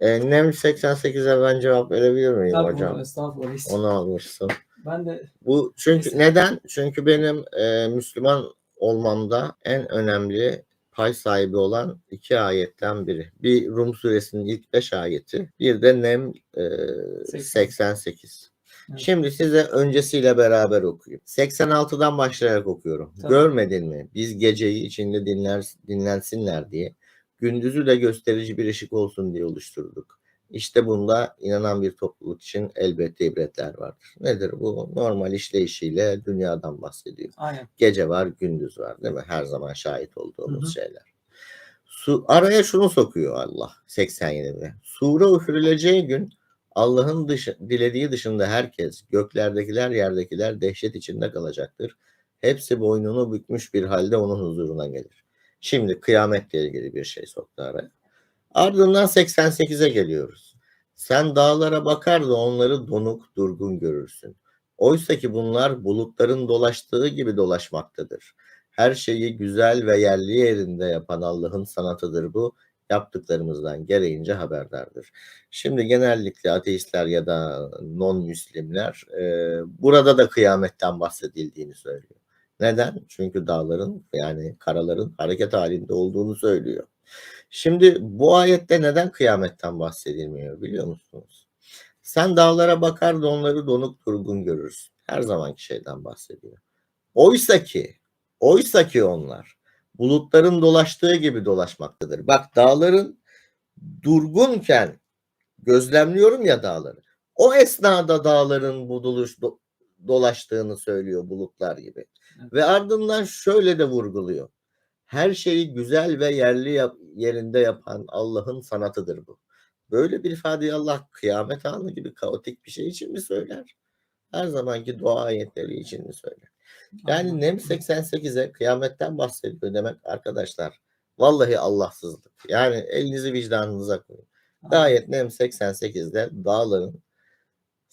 E, Nem 88'e ben cevap verebilir miyim Estağfurullah, hocam? estağfurullah. Onu almışsın. Ben de Bu çünkü Kesin. neden? Çünkü benim e, Müslüman olmamda en önemli pay sahibi olan iki ayetten biri. Bir Rum suresinin ilk beş ayeti, bir de Nem e, 88. Evet. Şimdi size öncesiyle beraber okuyayım. 86'dan başlayarak okuyorum. Tamam. Görmedin mi? Biz geceyi içinde dinler, dinlensinler diye, gündüzü de gösterici bir ışık olsun diye oluşturduk. İşte bunda inanan bir topluluk için elbette ibretler vardır. Nedir bu? Normal işleyişiyle dünyadan bahsediyor. aynen. Gece var, gündüz var değil mi? Her zaman şahit olduğumuz Hı hı. şeyler. Su, araya şunu sokuyor Allah 87'de. Sure üfürüleceği gün Allah'ın dışı, dilediği dışında herkes, göklerdekiler, yerdekiler dehşet içinde kalacaktır. Hepsi boynunu bükmüş bir halde onun huzuruna gelir. Şimdi kıyametle ilgili bir şey soktu araya. Ardından 88'e geliyoruz. Sen dağlara bakar da onları donuk, durgun görürsün. Oysa ki bunlar bulutların dolaştığı gibi dolaşmaktadır. Her şeyi güzel ve yerli yerinde yapan Allah'ın sanatıdır bu. Yaptıklarımızdan gereğince haberdardır. Şimdi genellikle ateistler ya da non-müslimler e, burada da kıyametten bahsedildiğini söylüyor. Neden? Çünkü dağların yani karaların hareket halinde olduğunu söylüyor. Şimdi bu ayette neden kıyametten bahsedilmiyor biliyor musunuz? Sen dağlara bakar da onları donuk durgun görürsün. Her zamanki şeyden bahsediyor. Oysa ki, oysa ki onlar bulutların dolaştığı gibi dolaşmaktadır. Bak dağların durgunken gözlemliyorum ya dağları. O esnada dağların bu dolaştığını söylüyor bulutlar gibi. Evet. Ve ardından şöyle de vurguluyor. Her şeyi güzel ve yerli yap- yerinde yapan Allah'ın sanatıdır bu. Böyle bir ifadeyi Allah kıyamet anı gibi kaotik bir şey için mi söyler? Her zamanki dua ayetleri için mi söyler? Yani. Nem 88'e kıyametten bahsediyor demek arkadaşlar. Vallahi Allahsızlık. Yani elinizi vicdanınıza koyun. Gayet Nem 88'de dağların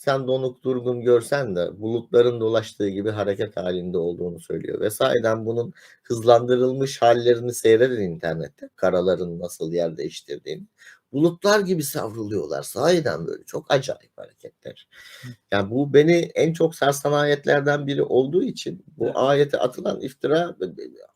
sen donuk durgun görsen de bulutların dolaştığı gibi hareket halinde olduğunu söylüyor. Ve sahiden bunun hızlandırılmış hallerini seyredin internette. Karaların nasıl yer değiştirdiğini. Bulutlar gibi savruluyorlar. Sahiden böyle çok acayip hareketler. Yani bu beni en çok sarsan ayetlerden biri olduğu için bu Evet. ayete atılan iftira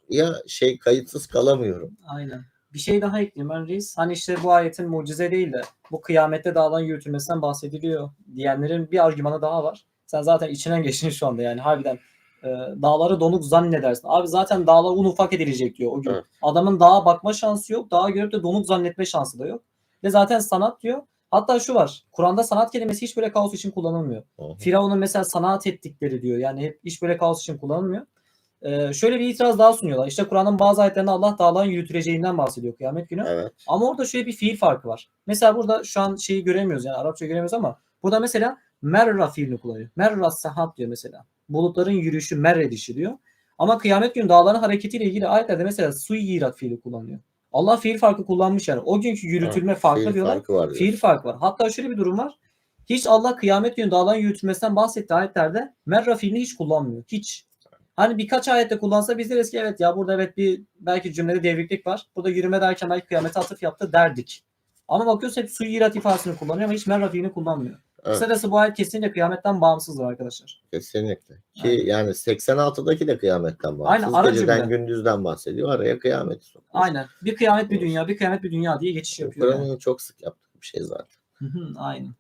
ya şey kayıtsız kalamıyorum. Aynen. Bir şey daha ekleyeyim ben reis. Hani işte bu ayetin mucize değil de bu kıyamette dağların yürütülmesinden bahsediliyor diyenlerin bir argümanı daha var. Sen zaten içinden geçtin şu anda yani harbiden e, dağları donuk zannedersin. Abi zaten dağlar un ufak edilecek diyor o gün. Evet. Adamın dağa bakma şansı yok. Dağa görüp de donuk zannetme şansı da yok. Ve zaten sanat diyor. Hatta şu var. Kur'an'da sanat kelimesi hiç böyle kaos için kullanılmıyor. Hı. Firavun'un mesela sanat ettikleri diyor. Yani hep hiç böyle kaos için kullanılmıyor. Ee, şöyle bir itiraz daha sunuyorlar. İşte Kur'an'ın bazı ayetlerinde Allah dağların yürütüleceğinden bahsediyor kıyamet günü. Evet. Ama orada şöyle bir fiil farkı var. Mesela burada şu an şeyi göremiyoruz yani Arapça göremiyoruz ama burada mesela merra fiilini kullanıyor. Merra sahat diyor mesela. Bulutların yürüyüşü merredişi diyor. Ama kıyamet günü dağların hareketiyle ilgili ayetlerde mesela suyirat fiili kullanıyor. Allah fiil farkı kullanmış yani. O günkü yürütülme farklı Fiil diyorlar. farkı var. diyor. Fiil farkı var. Hatta şöyle bir durum var. Hiç Allah kıyamet günü dağların yürütülmesinden bahsettiği ayetlerde merra fiilini hiç kullanmıyor. Hiç. Hani birkaç ayette kullansa biz deriz ki evet ya burada evet bir belki cümlede devriklik var. Burada yürüme derken belki kıyamete atıf yaptı derdik. Ama bakıyoruz hep suyirat ifadesini kullanıyor ama hiç merra fiilini kullanmıyor. Evet. Kısacası bu ayet kesinlikle kıyametten bağımsızdır arkadaşlar. Kesinlikle. Ki Aynen. yani 86'daki de kıyametten bahsediyor. Aynen, ara Geceden cümle. gündüzden bahsediyor. Araya kıyameti sokuyor. Aynen. Bir kıyamet bir dünya, bir kıyamet bir dünya diye geçiş yapıyor. Yani. Kur'an'ın çok sık yaptığı bir şey zaten. Hı hı, Aynen.